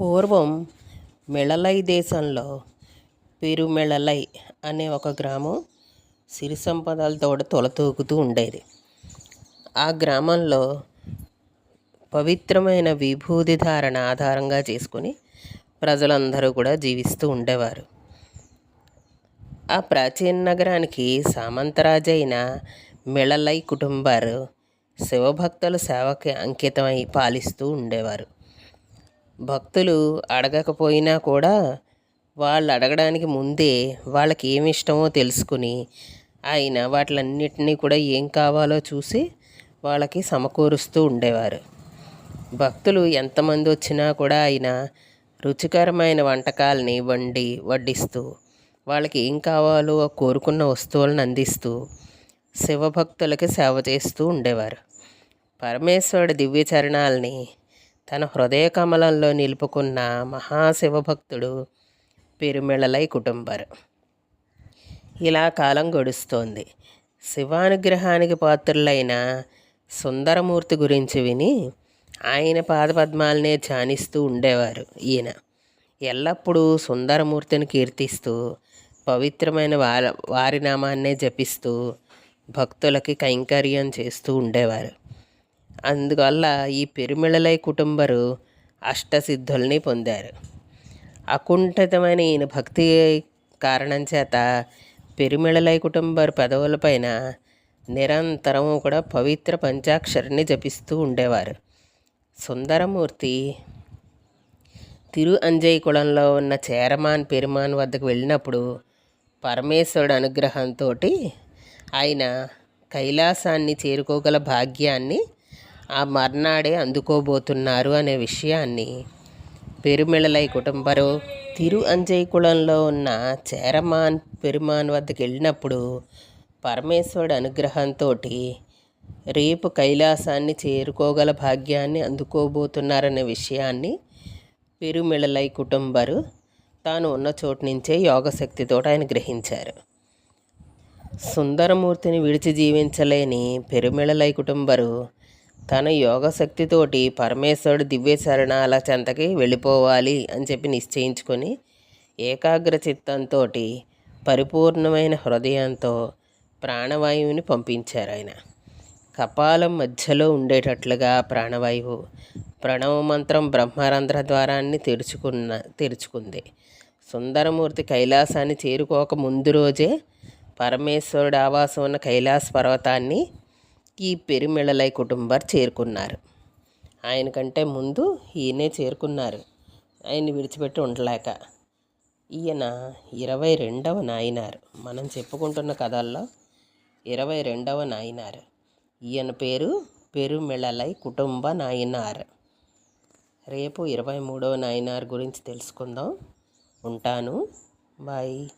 పూర్వం మిళలై దేశంలో పెరుమిళలై అనే ఒక గ్రామం సిరి సంపదలతో తొలతూగుతూ ఉండేది. ఆ గ్రామంలో పవిత్రమైన విభూది ధారణ ఆధారంగా చేసుకుని ప్రజలందరూ కూడా జీవిస్తూ ఉండేవారు. ఆ ప్రాచీన నగరానికి సామంతరాజైన మిళలై కుటుంబారు శివభక్తుల సేవకి అంకితమై పాలిస్తూ ఉండేవారు. భక్తులు అడగకపోయినా కూడా వాళ్ళు అడగడానికి ముందే వాళ్ళకి ఏమి ఇష్టమో తెలుసుకుని ఆయన వాటిలన్నిటినీ కూడా ఏం కావాలో చూసి వాళ్ళకి సమకూరుస్తూ ఉండేవారు. భక్తులు ఎంతమంది వచ్చినా కూడా ఆయన రుచికరమైన వంటకాలని వండి వడ్డిస్తూ వాళ్ళకి ఏం కావాలో కోరుకున్న వస్తువులను అందిస్తూ శివభక్తులకి సేవ చేస్తూ ఉండేవారు. పరమేశ్వరుడి దివ్య చరణాలని తన హృదయ కమలంలో నిలుపుకున్న మహాశివభక్తుడు పెరుమిళలై కుటుంబరు. ఇలా కాలం గడుస్తోంది. శివానుగ్రహానికి పాత్రులైన సుందరమూర్తి గురించి విని ఆయన పాదపద్మాలనే ధ్యానిస్తూ ఉండేవారు ఈయన. ఎల్లప్పుడూ సుందరమూర్తిని కీర్తిస్తూ పవిత్రమైన వారి వారి నామాన్నే జపిస్తూ భక్తులకి కైంకర్యం చేస్తూ ఉండేవారు. అందువల్ల ఈ పెరుమిళలై కుటుంబరు అష్టసిద్ధుల్ని పొందారు. అకుంఠితమైన ఈయన భక్తి కారణం చేత పెరుమిళలై కుటుంబరు పెదవులపైన నిరంతరం కూడా పవిత్ర పంచాక్షరిని జపిస్తూ ఉండేవారు. సుందరమూర్తి తిరు అంజయ్ కులంలో ఉన్న చేరమాన్ పెరుమాన్ వద్దకు వెళ్ళినప్పుడు పరమేశ్వరుడు అనుగ్రహంతో ఆయన కైలాసాన్ని చేరుకోగల భాగ్యాన్ని ఆ మర్నాడే అందుకోబోతున్నారు అనే విషయాన్ని పెరుమిళలై కుటుంబరు తిరు అంజయ్ కులంలో ఉన్న చేరమాన్ పెరుమాన్ వద్దకు వెళ్ళినప్పుడు పరమేశ్వరుడు అనుగ్రహంతో రేపు కైలాసాన్ని చేరుకోగల భాగ్యాన్ని అందుకోబోతున్నారనే విషయాన్ని పెరుమిళలై కుటుంబరు తాను ఉన్న చోటు నుంచే యోగశక్తితో ఆయన గ్రహించారు. సుందరమూర్తిని విడిచి జీవించలేని పెరుమిళలై కుటుంబరు తన యోగశక్తితోటి పరమేశ్వరుడు దివ్య శరణాల చెంతకి వెళ్ళిపోవాలి అని చెప్పి నిశ్చయించుకొని ఏకాగ్ర చిత్తంతో పరిపూర్ణమైన హృదయంతో ప్రాణవాయువుని పంపించారు ఆయన. కపాలం మధ్యలో ఉండేటట్లుగా ప్రాణవాయువు ప్రణవ మంత్రం బ్రహ్మరంధ్ర ద్వారాన్ని తెరుచుకున్న తెరుచుకుంది. సుందరమూర్తి కైలాసాన్ని చేరుకోక ముందు రోజే పరమేశ్వరుడు ఆవాసం ఉన్న కైలాస పర్వతాన్ని ఈ పెరుమిళలై కుటుంబర్ చేరుకున్నారు. ఆయన కంటే ముందు ఈయనే చేరుకున్నారు. ఆయన్ని విడిచిపెట్టి ఉండలేక. ఈయన ఇరవై రెండవ నాయనారు. మనం చెప్పుకుంటున్న కథల్లో ఇరవై రెండవ నాయనారు. ఈయన పేరు పెరుమిళలై కుటుంబ నాయనార్. రేపు ఇరవై మూడవ నాయనార్ గురించి తెలుసుకుందాం. ఉంటాను. బాయ్.